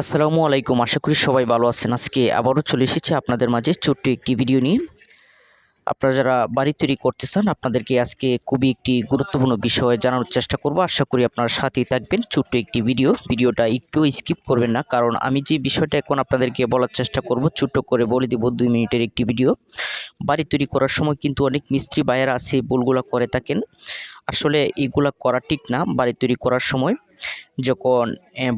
আসসালামু আলাইকুম। আশা করি সবাই ভালো আছেন। আজকে আবারও চলে এসেছি আপনাদের মাঝে ছোট্ট একটি ভিডিও নিয়ে। আপনারা যারা বাড়ি তৈরি করতে চান, আপনাদেরকে আজকে খুবই একটি গুরুত্বপূর্ণ বিষয় জানানোর চেষ্টা করব। আশা করি আপনারা সাথেই থাকবেন। ছোট্ট একটি ভিডিও। ভিডিওটা একটু স্কিপ করবেন না, কারণ আমি যে বিষয়টা এখন আপনাদেরকে বলার চেষ্টা করব, ছোট্ট করে বলে দিব দুই মিনিটের একটি ভিডিও। বাড়ি তৈরি করার সময় কিন্তু অনেক মিস্ত্রি বায়েরা আছে বলগুলা করে থাকেন। আসলে এগুলা করা ঠিক না। বাড়ি তৈরি করার সময় যখন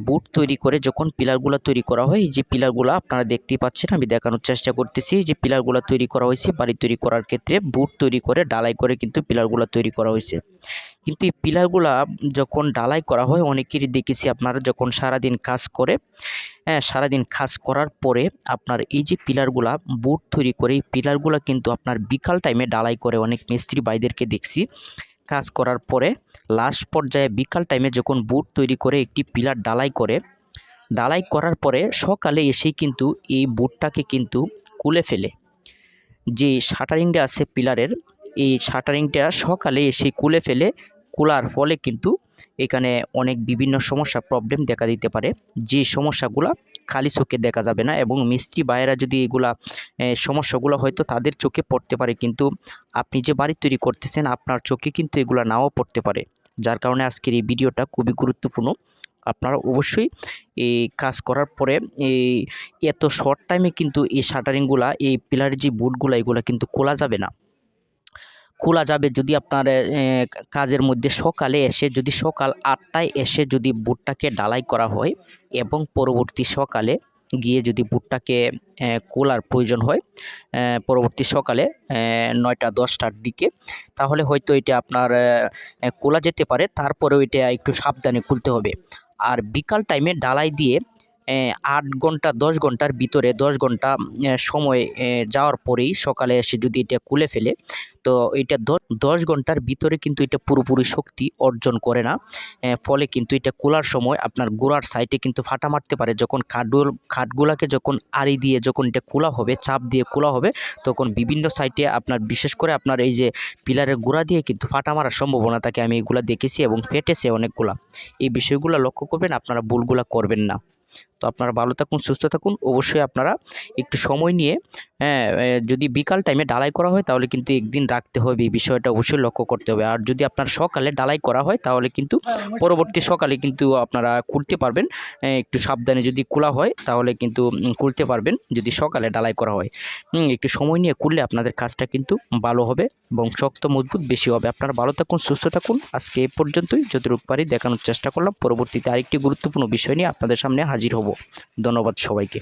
বুট তৈরি করে যখন পিলারগুলো তৈরি করা হয় যে পিলারগুলো আপনারা দেখতেই পাচ্ছেন, আমি দেখানোর চেষ্টা করতেছি যে পিলারগুলো তৈরি করা হয়েছে, বাড়ি তৈরি করার ক্ষেত্রে বুট তৈরি করে, ডালাই করে কিন্তু পিলারগুলো তৈরি করা হয়েছে। কিন্তু এই পিলারগুলা যখন ডালাই করা হয়, অনেকেরই দেখেছি আপনারা যখন সারাদিন কাজ করে হ্যাঁ সারাদিন কাজ করার পরে আপনার এই যে পিলারগুলা, বুট তৈরি করে, এই পিলারগুলা কিন্তু আপনার বিকাল টাইমে ডালাই করে। অনেক মিস্ত্রি ভাইদেরকে দেখছি কাজ করার পরে লাস্ট পর্যায়ে বিকাল টাইমে যখন বুট তৈরি করে একটি পিলার ডালাই করে, ডালাই করার পরে সকালে এসেই কিন্তু এই বুটটাকে কিন্তু কুলে ফেলে। যে শাটারিংটা আছে পিলারের এই শাটারিংটা সকালে এসে কুলে ফেলে কুলার ফলে কিন্তু এখানে অনেক বিভিন্ন সমস্যা প্রবলেম দেখা দিতে পারে। যে সমস্যাগুলো খালি চোখে দেখা যাবে না এবং মিস্ত্রি বায়েরা যদি এগুলা সমস্যাগুলো হয়তো তাদের চোখে পড়তে পারে কিন্তু আপনি যে বাড়ি তৈরি করতেছেন আপনার চোখে কিন্তু এগুলো নাও পড়তে পারে। যার কারণে আজকের এই ভিডিওটা খুবই গুরুত্বপূর্ণ। আপনারা অবশ্যই এই কাজ করার পরে এই এত শর্ট টাইমে কিন্তু এই শাটারিংগুলা এই পিলারের যে বুটগুলো এগুলো কিন্তু খোলা যাবে না। খোলা যাবে যদি আপনার কাজের মধ্যে সকালে এসে, যদি সকাল আটটায় এসে যদি বুটটাকে ডালাই করা হয় এবং পরবর্তী সকালে গিয়ে যদি বুটটাকে খোলার প্রয়োজন হয় পরবর্তী সকালে নয়টা দশটার দিকে, তাহলে হয়তো এটা আপনার কোলা যেতে পারে। তারপরেও এটা একটু সাবধানে খুলতে হবে। আর বিকাল টাইমে ডালাই দিয়ে আট ঘণ্টা, দশ ঘণ্টার ভিতরে দশ ঘণ্টা সময় যাওয়ার পরেই সকালে এসে যদি এটা খুলে ফেলে, তো এটা দশ ঘণ্টার ভিতরে কিন্তু এটা পুরোপুরি শক্তি অর্জন করে না। ফলে কিন্তু এটা খোলার সময় আপনার গোড়ার সাইডে কিন্তু ফাটা মারতে পারে। যখন খাটগুলো, খাটগুলাকে যখন আড়ি দিয়ে যখন এটা খোলা হবে, চাপ দিয়ে খোলা হবে, তখন বিভিন্ন সাইটে আপনার, বিশেষ করে আপনার এই যে পিলারের গোড়া দিয়ে কিন্তু ফাটা মারার সম্ভাবনা থাকে। আমি এগুলা দেখেছি এবং ফেটেছে অনেকগুলা। এই বিষয়গুলো লক্ষ্য করবেন, আপনারা ভুলগুলা করবেন না। তো আপনারা ভালো থাকুন সুস্থ থাকুন। অবশ্যই আপনারা একটু সময় নিয়ে হ্যাঁ যদি বিকাল টাইমে ডালাই করা হয় তাহলে কিন্তু একদিন রাখতে হবে। এই বিষয়টা অবশ্যই লক্ষ্য করতে হবে। আর যদি আপনার সকালে ডালাই করা হয় তাহলে কিন্তু পরবর্তী সকালে কিন্তু আপনারা খুলতে পারবেন। একটু সাবধানে যদি খোলা হয় তাহলে কিন্তু খুলতে পারবেন যদি সকালে ডালাই করা হয়। একটু সময় নিয়ে খুললে আপনাদের কাজটা কিন্তু ভালো হবে এবং শক্ত মজবুত বেশি হবে। আপনারা ভালো থাকুন সুস্থ থাকুন। আজকে এ পর্যন্তই। যতটুকু পারি দেখানোর চেষ্টা করলাম। পরবর্তীতে আরেকটি গুরুত্বপূর্ণ বিষয় নিয়ে আপনাদের সামনে হাজির হব। ধন্যবাদ সবাইকে।